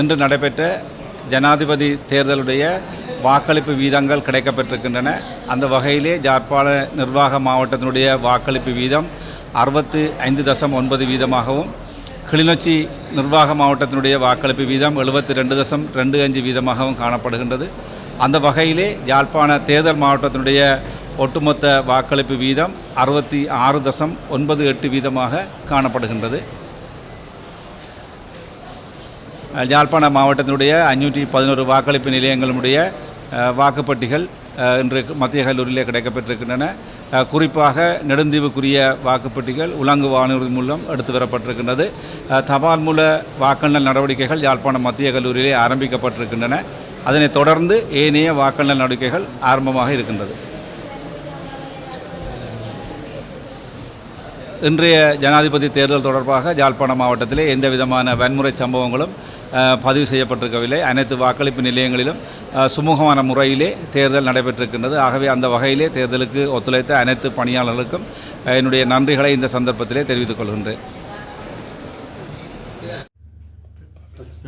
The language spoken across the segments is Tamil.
இன்று நடைபெற்ற ஜனாதிபதி தேர்தலுடைய வாக்களிப்பு வீதங்கள் கிடைக்கப்பெற்றிருக்கின்றன. அந்த வகையிலே ஜாழ்ப்பாண நிர்வாக மாவட்டத்தினுடைய வாக்களிப்பு வீதம் அறுபத்து ஐந்து தசம் ஒன்பது வீதமாகவும் கிளிநொச்சி நிர்வாக மாவட்டத்தினுடைய வாக்களிப்பு வீதம் எழுபத்தி ரெண்டு தசம் ரெண்டு அஞ்சு வீதமாகவும் காணப்படுகின்றது. அந்த வகையிலே யாழ்ப்பாண தேர்தல் மாவட்டத்தினுடைய ஒட்டுமொத்த வாக்களிப்பு வீதம் அறுபத்தி ஆறு தசம் ஒன்பது எட்டு வீதமாக காணப்படுகின்றது. யாழ்ப்பாண மாவட்டத்தினுடைய அஞ்சூற்றி பதினோரு வாக்களிப்பு நிலையங்களுடைய வாக்குப்பட்டிகள் இன்று மத்திய கல்லூரியிலே கிடைக்கப்பட்டிருக்கின்றன குறிப்பாக நெடுந்தீவுக்குரிய வாக்குப்பட்டிகள் உலங்கு வானூர்தி மூலம் எடுத்து வரப்பட்டிருக்கின்றது. தபால் மூல வாக்கெண்ணல் நடவடிக்கைகள் யாழ்ப்பாணம் மத்திய கல்லூரியிலே ஆரம்பிக்கப்பட்டிருக்கின்றன. அதனைத் தொடர்ந்து ஏனைய வாக்கெண்ணல் நடவடிக்கைகள் ஆரம்பமாக இருக்கின்றது. இன்றைய ஜனாதிபதி தேர்தல் தொடர்பாக யாழ்ப்பாணம் மாவட்டத்திலே எந்த விதமான வன்முறை சம்பவங்களும் பதிவு செய்யப்பட்டிருக்கவில்லை. அனைத்து வாக்களிப்பு நிலையங்களிலும் சுமூகமான முறையிலே தேர்தல் நடைபெற்றிருக்கின்றது. ஆகவே அந்த வகையிலே தேர்தலுக்கு ஒத்துழைத்த அனைத்து பணியாளர்களுக்கும் என்னுடைய நன்றிகளை இந்த சந்தர்ப்பத்திலே தெரிவித்துக் கொள்கின்றேன்.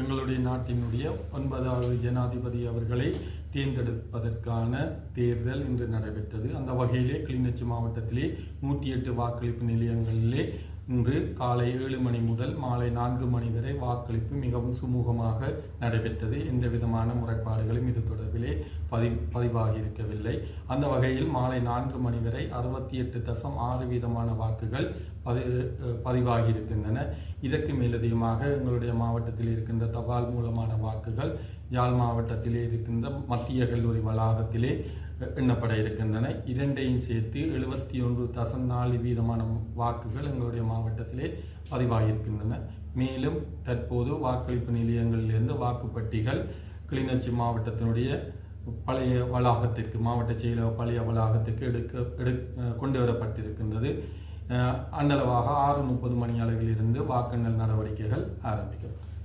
எங்களுடைய நாட்டினுடைய ஒன்பதாவது ஜனாதிபதி அவர்களை தேர்ந்தெடுப்பதற்கான தேர்தல் இன்று நடைபெற்றது. அந்த வகையிலே கிளிநொச்சி மாவட்டத்திலே நூற்றி எட்டு வாக்களிப்பு நிலையங்களிலே இன்று காலை ஏழு மணி முதல் மாலை நான்கு மணி வரை வாக்களிப்பு மிகவும் சுமூகமாக நடைபெற்றது. எந்த விதமான முறைப்பாடுகளும் இது தொடர்பிலே பதிவு பதிவாகியிருக்கவில்லை. அந்த வகையில் மாலை நான்கு மணி வரை அறுபத்தி எட்டு தசம் ஆறு வீதமான வாக்குகள் பதி பதிவாகியிருக்கின்றன. இதற்கு மேலதிகமாக எங்களுடைய மாவட்டத்தில் இருக்கின்ற தபால் மூலமான வாக்குகள் யாழ் மாவட்டத்திலே இருக்கின்ற மத்திய கல்லூரி வளாகத்திலே எண்ணப்பட இருக்கின்றன. இரண்டையும் சேர்த்து எழுபத்தி ஒன்று தசம் நாலு வீதமான வாக்குகள் எங்களுடைய மாவட்டத்திலே பதிவாகியிருக்கின்றன மேலும் தற்போது வாக்களிப்பு நிலையங்களிலிருந்து வாக்குப்பட்டிகள் கிளிநொச்சி மாவட்டத்தினுடைய பழைய வளாகத்திற்கு மாவட்ட செயலக பழைய வளாகத்திற்கு எடுக்க எடு கொண்டு வரப்பட்டிருக்கின்றது. அண்ணளவாக அன்னளவாக ஆறு முப்பது மணி அளவில் இருந்து வாக்கெண்ணல் நடவடிக்கைகள் ஆரம்பிக்கப்படும்